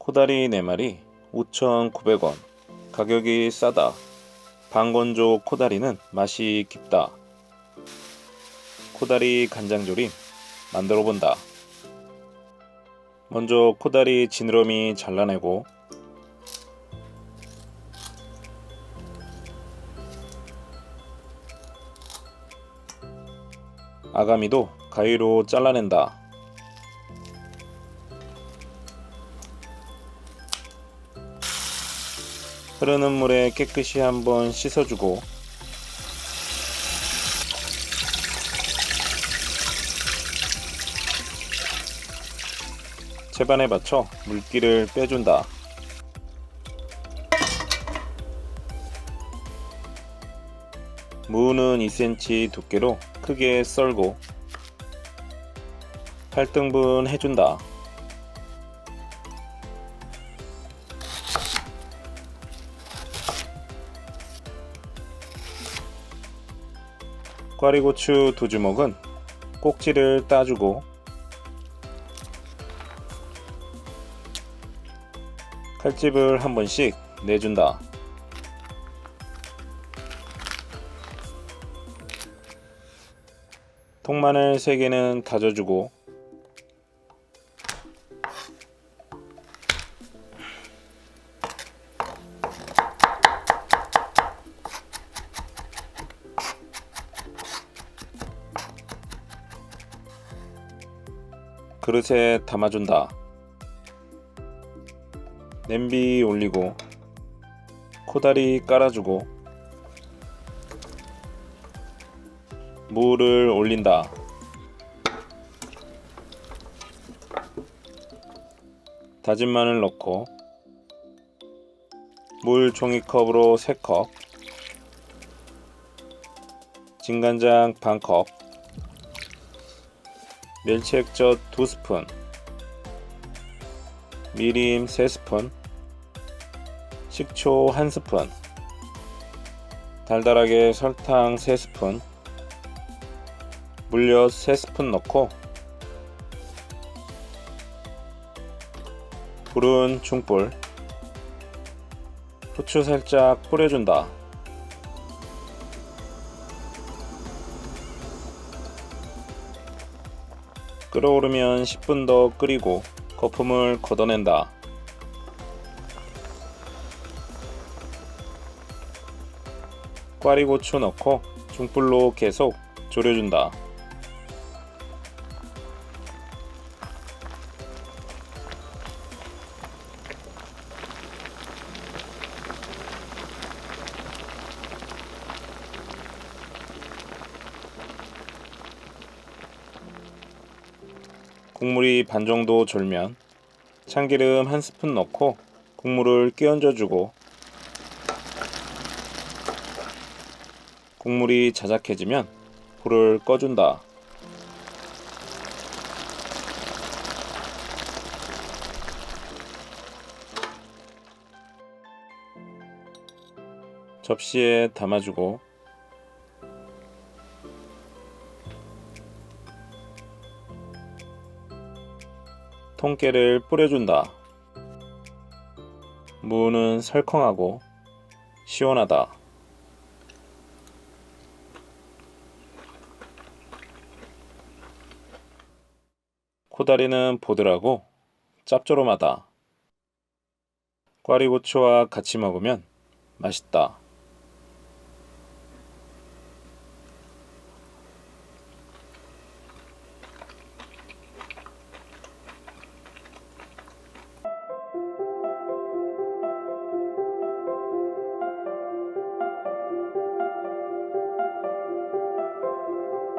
코다리 4마리 5,900원. 가격이 싸다. 방건조 코다리는 맛이 깊다. 코다리 간장조림 만들어 본다. 먼저 코다리 지느러미 잘라내고 아가미도 가위로 잘라낸다. 흐르는 물에 깨끗이 한번 씻어주고 채반에 받쳐 물기를 빼준다. 무는 2cm 두께로 크게 썰고 8등분 해준다. 꽈리고추 두 주먹은 꼭지를 따주고 칼집을 한 번씩 내준다. 통마늘 3개는 다져주고 그릇에 담아준다. 냄비 올리고 코다리 깔아주고 물을 올린다. 다진 마늘 넣고 물 종이컵으로 3컵 진간장 반컵 멸치액젓 2스푼 미림 3스푼 식초 1스푼 달달하게 설탕 3스푼 물엿 3스푼 넣고 불은 중불 후추 살짝 뿌려준다 끓어오르면 10분 더 끓이고 거품을 걷어낸다 꽈리고추 넣고 중불로 계속 졸여준다. 국물이 반 정도 졸면 참기름 한 스푼 넣고 국물을 끼얹어 주고 국물이 자작해지면 불을 꺼준다. 접시에 담아주고 통깨를 뿌려준다. 무는 설컹하고 시원하다. 코다리는 보들하고 짭조름하다. 꽈리고추와 같이 먹으면 맛있다.